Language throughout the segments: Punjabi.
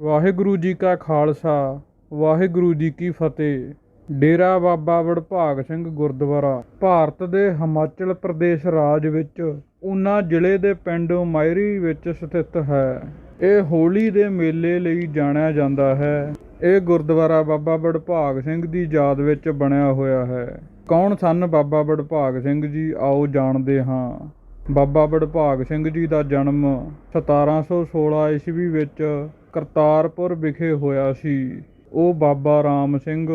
ਵਾਹਿਗੁਰੂ ਜੀ ਕਾ ਖਾਲਸਾ, ਵਾਹਿਗੁਰੂ ਜੀ ਕੀ ਫਤਿਹ। ਡੇਰਾ ਬਾਬਾ ਵਡਭਾਗ ਸਿੰਘ ਗੁਰਦੁਆਰਾ, ਭਾਰਤ ਦੇ ਹਿਮਾਚਲ ਪ੍ਰਦੇਸ਼ ਰਾਜ ਵਿੱਚ ਉਨਾ ਜ਼ਿਲ੍ਹੇ ਦੇ ਪਿੰਡ ਮਾਇਰੀ ਵਿੱਚ ਸਥਿਤ ਹੈ। ਇਹ ਹੋਲੀ ਦੇ ਮੇਲੇ ਲਈ ਜਾਣਿਆ ਜਾਂਦਾ ਹੈ। ਇਹ ਗੁਰਦੁਆਰਾ ਬਾਬਾ ਵਡਭਾਗ ਸਿੰਘ ਦੀ ਯਾਦ ਵਿੱਚ ਬਣਿਆ ਹੋਇਆ ਹੈ। ਕੌਣ ਸਨ ਬਾਬਾ ਵਡਭਾਗ ਸਿੰਘ ਜੀ? ਆਓ ਜਾਣਦੇ ਹਾਂ। ਬਾਬਾ ਵਡਭਾਗ ਸਿੰਘ ਜੀ ਦਾ ਜਨਮ 1716 ਈਸਵੀ ਵਿੱਚ ਕਰਤਾਰਪੁਰ ਵਿਖੇ ਹੋਇਆ ਸੀ। ਉਹ ਬਾਬਾ ਰਾਮ ਸਿੰਘ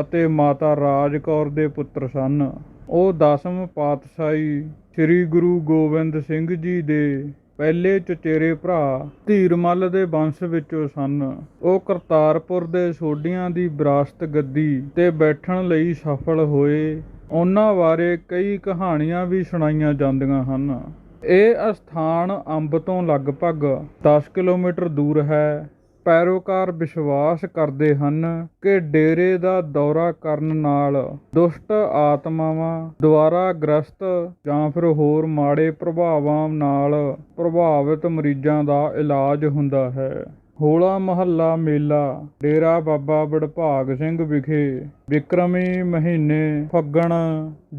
ਅਤੇ ਮਾਤਾ ਰਾਜ ਕੌਰ ਦੇ ਪੁੱਤਰ ਸਨ। ਉਹ ਦਸਮ ਪਾਤਸ਼ਾਹੀ ਸ੍ਰੀ ਗੁਰੂ ਗੋਬਿੰਦ ਸਿੰਘ ਜੀ ਦੇ ਪਹਿਲੇ ਚਚੇਰੇ ਭਰਾ ਧੀਰਮਲ ਦੇ ਵੰਸ਼ ਵਿੱਚੋਂ ਸਨ। ਉਹ ਕਰਤਾਰਪੁਰ ਦੇ ਸੋਢੀਆਂ ਦੀ ਵਿਰਾਸਤ ਗੱਦੀ ਤੇ ਬੈਠਣ ਲਈ ਸਫਲ ਹੋਏ। ਉਹਨਾਂ ਬਾਰੇ ਕਈ ਕਹਾਣੀਆਂ ਵੀ ਸੁਣਾਈਆਂ ਜਾਂਦੀਆਂ ਹਨ। ਇਹ ਅਸਥਾਨ ਅੰਬ ਤੋਂ ਲਗਭਗ 10 ਕਿਲੋਮੀਟਰ ਦੂਰ ਹੈ। ਪੈਰੋਕਾਰ ਵਿਸ਼ਵਾਸ ਕਰਦੇ ਹਨ ਕਿ ਡੇਰੇ ਦਾ ਦੌਰਾ ਕਰਨ ਨਾਲ ਦੁਸ਼ਟ ਆਤਮਾਵਾਂ ਦੁਆਰਾ ਗ੍ਰਸਤ ਜਾਂ ਫਿਰ ਹੋਰ ਮਾੜੇ ਪ੍ਰਭਾਵਾਂ ਨਾਲ ਪ੍ਰਭਾਵਿਤ ਮਰੀਜ਼ਾਂ ਦਾ ਇਲਾਜ ਹੁੰਦਾ ਹੈ। ਹੋਲਾ ਮਹੱਲਾ ਮੇਲਾ, ਡੇਰਾ ਬਾਬਾ ਬੜਭਾਗ ਸਿੰਘ ਵਿਖੇ, ਵਿਕਰਮੀ ਮਹੀਨੇ ਫੱਗਣ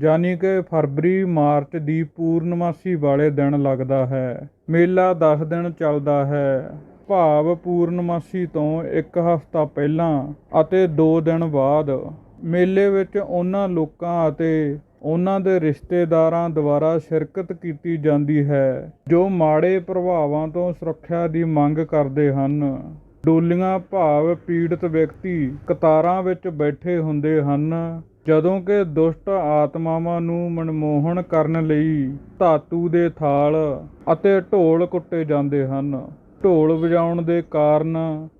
ਯਾਨੀ ਕਿ ਫਰਵਰੀ ਮਾਰਚ ਦੀ ਪੂਰਨਮਾਸੀ ਵਾਲੇ ਦਿਨ ਲੱਗਦਾ ਹੈ। ਮੇਲਾ 10 ਦਿਨ ਚੱਲਦਾ ਹੈ। ਭਾਵ ਪੂਰਨਮਾਸੀ ਤੋਂ ਇੱਕ ਹਫ਼ਤਾ ਪਹਿਲਾਂ ਅਤੇ 2 ਦਿਨ ਬਾਅਦ। ਮੇਲੇ ਵਿੱਚ ਉਹਨਾਂ ਲੋਕਾਂ ਅਤੇ ਉਹਨਾਂ ਦੇ ਰਿਸ਼ਤੇਦਾਰਾਂ ਦੁਆਰਾ ਸ਼ਿਰਕਤ ਕੀਤੀ ਜਾਂਦੀ ਹੈ, ਜੋ ਮਾੜੇ ਪ੍ਰਭਾਵਾਂ ਤੋਂ ਸੁਰੱਖਿਆ ਦੀ ਮੰਗ ਕਰਦੇ ਹਨ। ਡੋਲੀਆਂ ਭਾਵ ਪੀੜਤ ਵਿਅਕਤੀ ਕਤਾਰਾਂ ਵਿੱਚ ਬੈਠੇ ਹੁੰਦੇ ਹਨ, ਜਦੋਂ ਕਿ ਦੁਸ਼ਟ ਆਤਮਾਵਾਂ ਨੂੰ ਮਨਮੋਹਨ ਕਰਨ ਲਈ ਧਾਤੂ ਦੇ ਥਾਲ ਅਤੇ ਢੋਲ ਕੁੱਟੇ ਜਾਂਦੇ ਹਨ। ਢੋਲ ਵਜਾਉਣ ਦੇ ਕਾਰਨ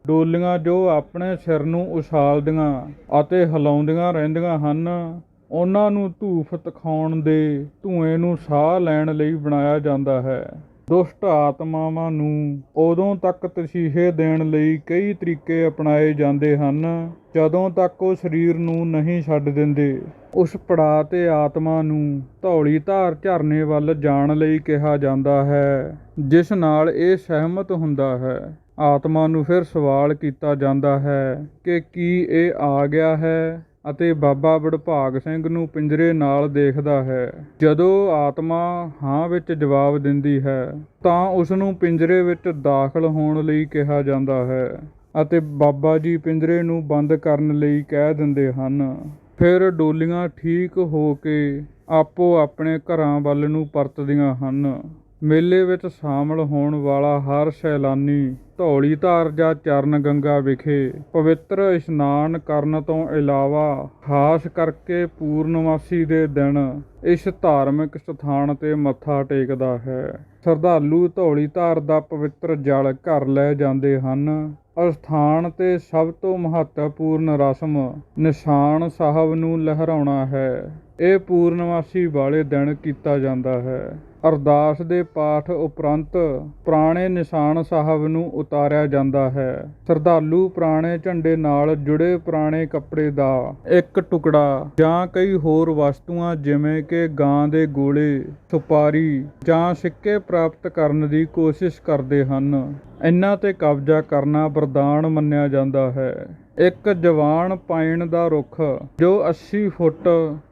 ਡੋਲੀਆਂ ਜੋ ਆਪਣੇ ਸਿਰ ਨੂੰ ਉਛਾਲਦੀਆਂ ਅਤੇ ਹਿਲਾਉਂਦੀਆਂ ਰਹਿੰਦੀਆਂ ਹਨ ਉਹਨਾਂ ਨੂੰ ਧੂਫ ਤਖਾਉਣ ਦੇ ਧੂਏ ਨੂੰ ਸਾਹ ਲੈਣ ਲਈ ਬਣਾਇਆ ਜਾਂਦਾ ਹੈ। ਦੁਸ਼ਟ ਆਤਮਾਵਾਂ ਨੂੰ ਉਦੋਂ ਤੱਕ ਤਸੀਹੇ ਦੇਣ ਲਈ ਕਈ ਤਰੀਕੇ ਅਪਣਾਏ ਜਾਂਦੇ ਹਨ, ਜਦੋਂ ਤੱਕ ਉਹ ਸਰੀਰ ਨੂੰ ਨਹੀਂ ਛੱਡ ਦਿੰਦੇ। ਉਸ ਪੜਾਅ ਤੇ ਆਤਮਾ ਨੂੰ ਧੌਲੀ ਧਾਰ ਝਰਨੇ ਵੱਲ ਜਾਣ ਲਈ ਕਿਹਾ ਜਾਂਦਾ ਹੈ, ਜਿਸ ਨਾਲ ਇਹ ਸਹਿਮਤ ਹੁੰਦਾ ਹੈ। ਆਤਮਾ ਨੂੰ ਫਿਰ ਸਵਾਲ ਕੀਤਾ ਜਾਂਦਾ ਹੈ ਕਿ ਕੀ ਇਹ ਆ ਗਿਆ ਹੈ? ਅਤੇ ਬਾਬਾ ਵਡਭਾਗ ਸਿੰਘ ਨੂੰ ਪਿੰਜਰੇ ਨਾਲ ਦੇਖਦਾ ਹੈ। ਜਦੋਂ ਆਤਮਾ ਹਾਂ ਵਿੱਚ ਜਵਾਬ ਦਿੰਦੀ ਹੈ, ਤਾਂ ਉਸ ਨੂੰ ਪਿੰਜਰੇ ਵਿੱਚ ਦਾਖਲ ਹੋਣ ਲਈ ਕਿਹਾ ਜਾਂਦਾ ਹੈ ਅਤੇ ਬਾਬਾ ਜੀ ਪਿੰਜਰੇ ਨੂੰ ਬੰਦ ਕਰਨ ਲਈ ਕਹਿ ਦਿੰਦੇ ਹਨ। ਫਿਰ ਡੋਲੀਆਂ ਠੀਕ ਹੋ ਕੇ ਆਪੋ ਆਪਣੇ ਘਰਾਂ ਵੱਲ ਨੂੰ ਪਰਤਦੀਆਂ ਹਨ। ਮੇਲੇ ਵਿੱਚ ਸ਼ਾਮਲ ਹੋਣ ਵਾਲਾ ਹਰ ਸੈਲਾਨੀ ਧੌਲੀਧਾਰ ਜਾਂ ਚਰਨ ਗੰਗਾ ਵਿਖੇ ਪਵਿੱਤਰ ਇਸ਼ਨਾਨ ਕਰਨ ਤੋਂ ਇਲਾਵਾ ਖਾਸ ਕਰਕੇ ਪੂਰਨਮਾਸੀ ਦੇ ਦਿਨ ਇਸ ਧਾਰਮਿਕ ਸਥਾਨ ਤੇ ਮੱਥਾ ਟੇਕਦਾ ਹੈ। ਸ਼ਰਧਾਲੂ ਧੌਲੀ ਧਾਰ ਦਾ ਪਵਿੱਤਰ ਜਲ ਘਰ ਲੈ ਜਾਂਦੇ ਹਨ। ਅਸਥਾਨ ਤੇ ਸਭ ਤੋਂ ਮਹੱਤਵਪੂਰਨ ਰਸਮ ਨਿਸ਼ਾਨ ਸਾਹਿਬ ਨੂੰ ਲਹਿਰਾਉਣਾ ਹੈ। ਇਹ ਪੂਰਨਮਾਸੀ ਵਾਲੇ ਦਿਨ ਕੀਤਾ ਜਾਂਦਾ ਹੈ। ਅਰਦਾਸ ਦੇ ਪਾਠ ਉਪਰੰਤ ਪੁਰਾਣੇ ਨਿਸ਼ਾਨ ਸਾਹਿਬ ਨੂੰ ਉਤਾਰਿਆ ਜਾਂਦਾ ਹੈ। ਸ਼ਰਧਾਲੂ ਪੁਰਾਣੇ ਝੰਡੇ ਨਾਲ ਜੁੜੇ ਪੁਰਾਣੇ ਕੱਪੜੇ ਦਾ ਇੱਕ ਟੁਕੜਾ ਜਾਂ ਕਈ ਹੋਰ ਵਸਤੂਆਂ ਜਿਵੇਂ ਕਿ ਗਾਂ ਦੇ ਗੋਲੇ, ਸੁਪਾਰੀ ਜਾਂ ਸਿੱਕੇ ਪ੍ਰਾਪਤ ਕਰਨ ਦੀ ਕੋਸ਼ਿਸ਼ ਕਰਦੇ ਹਨ। ਇਹਨਾਂ ਤੇ ਕਬਜ਼ਾ ਕਰਨਾ ਵਰਦਾਨ ਮੰਨਿਆ ਜਾਂਦਾ ਹੈ। ਇੱਕ ਜਵਾਨ ਪਾਈਨ ਦਾ ਰੁੱਖ, ਜੋ 80 ਫੁੱਟ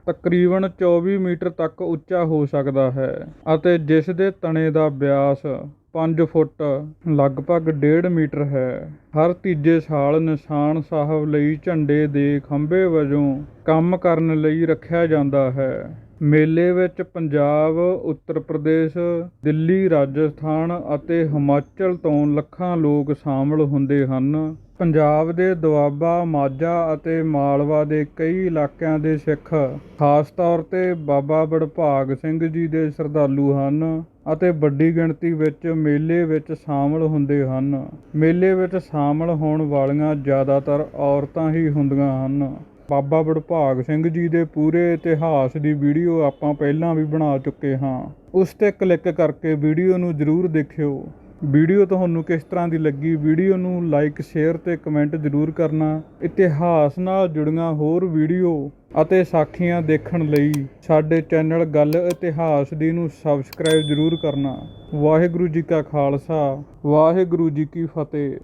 ਤਕਰੀਬਨ 24 ਮੀਟਰ ਤੱਕ ਉੱਚਾ ਹੋ ਸਕਦਾ ਹੈ ਅਤੇ ਜਿਸ ਦੇ ਤਣੇ ਦਾ ਵਿਆਸ 5 ਫੁੱਟ, ਲਗਭਗ 1.5 ਮੀਟਰ ਹੈ। ਹਰ ਤੀਜੇ ਸਾਲ ਨਿਸ਼ਾਨ ਸਾਹਿਬ ਲਈ ਝੰਡੇ ਦੇ ਖੰਭੇ ਵਜੋਂ ਕੰਮ ਕਰਨ ਲਈ ਰੱਖਿਆ ਜਾਂਦਾ ਹੈ। ਮੇਲੇ ਵਿੱਚ ਪੰਜਾਬ, ਉੱਤਰ ਪ੍ਰਦੇਸ਼, ਦਿੱਲੀ, ਰਾਜਸਥਾਨ ਅਤੇ ਹਿਮਾਚਲ ਤੋਂ ਲੱਖਾਂ ਲੋਕ ਸ਼ਾਮਲ ਹੁੰਦੇ ਹਨ। ਪੰਜਾਬ ਦੇ ਦੁਆਬਾ, ਮਾਝਾ ਅਤੇ ਮਾਲਵਾ ਦੇ ਕਈ ਇਲਾਕਿਆਂ ਦੇ ਸਿੱਖ, ਖਾਸ ਤੌਰ ਤੇ ਬਾਬਾ ਬੜਭਾਗ ਸਿੰਘ ਜੀ ਦੇ ਸ਼ਰਧਾਲੂ ਹਨ ਅਤੇ ਵੱਡੀ ਗਿਣਤੀ ਵਿੱਚ ਮੇਲੇ ਵਿੱਚ ਸ਼ਾਮਲ ਹੁੰਦੇ ਹਨ। ਮੇਲੇ ਵਿੱਚ ਸ਼ਾਮਲ ਹੋਣ ਵਾਲੀਆਂ ਜ਼ਿਆਦਾਤਰ ਔਰਤਾਂ ਹੀ ਹੁੰਦੀਆਂ ਹਨ। ਬਾਬਾ ਬੜਭਾਗ ਸਿੰਘ ਜੀ ਦੇ ਪੂਰੇ ਇਤਿਹਾਸ ਦੀ ਵੀਡੀਓ ਆਪਾਂ ਪਹਿਲਾਂ ਵੀ ਬਣਾ ਚੁੱਕੇ ਹਾਂ। ਉਸ ਤੇ ਕਲਿੱਕ ਕਰਕੇ ਵੀਡੀਓ ਨੂੰ ਜ਼ਰੂਰ ਦੇਖਿਓ। ਵੀਡੀਓ ਤੁਹਾਨੂੰ ਕਿਸ ਤਰ੍ਹਾਂ ਦੀ ਲੱਗੀ, ਵੀਡੀਓ ਨੂੰ ਲਾਈਕ ਸ਼ੇਅਰ ਤੇ ਕਮੈਂਟ ਜ਼ਰੂਰ ਕਰਨਾ। ਇਤਿਹਾਸ ਨਾਲ ਜੁੜੀਆਂ ਹੋਰ ਵੀਡੀਓ ਅਤੇ ਸਾਖੀਆਂ ਦੇਖਣ ਲਈ ਸਾਡੇ ਚੈਨਲ ਗੱਲ ਇਤਿਹਾਸ ਦੀ ਨੂੰ ਸਬਸਕ੍ਰਾਈਬ ਜ਼ਰੂਰ ਕਰਨਾ। ਵਾਹਿਗੁਰੂ ਜੀ ਕਾ ਖਾਲਸਾ, ਵਾਹਿਗੁਰੂ ਜੀ ਕੀ ਫਤਿਹ।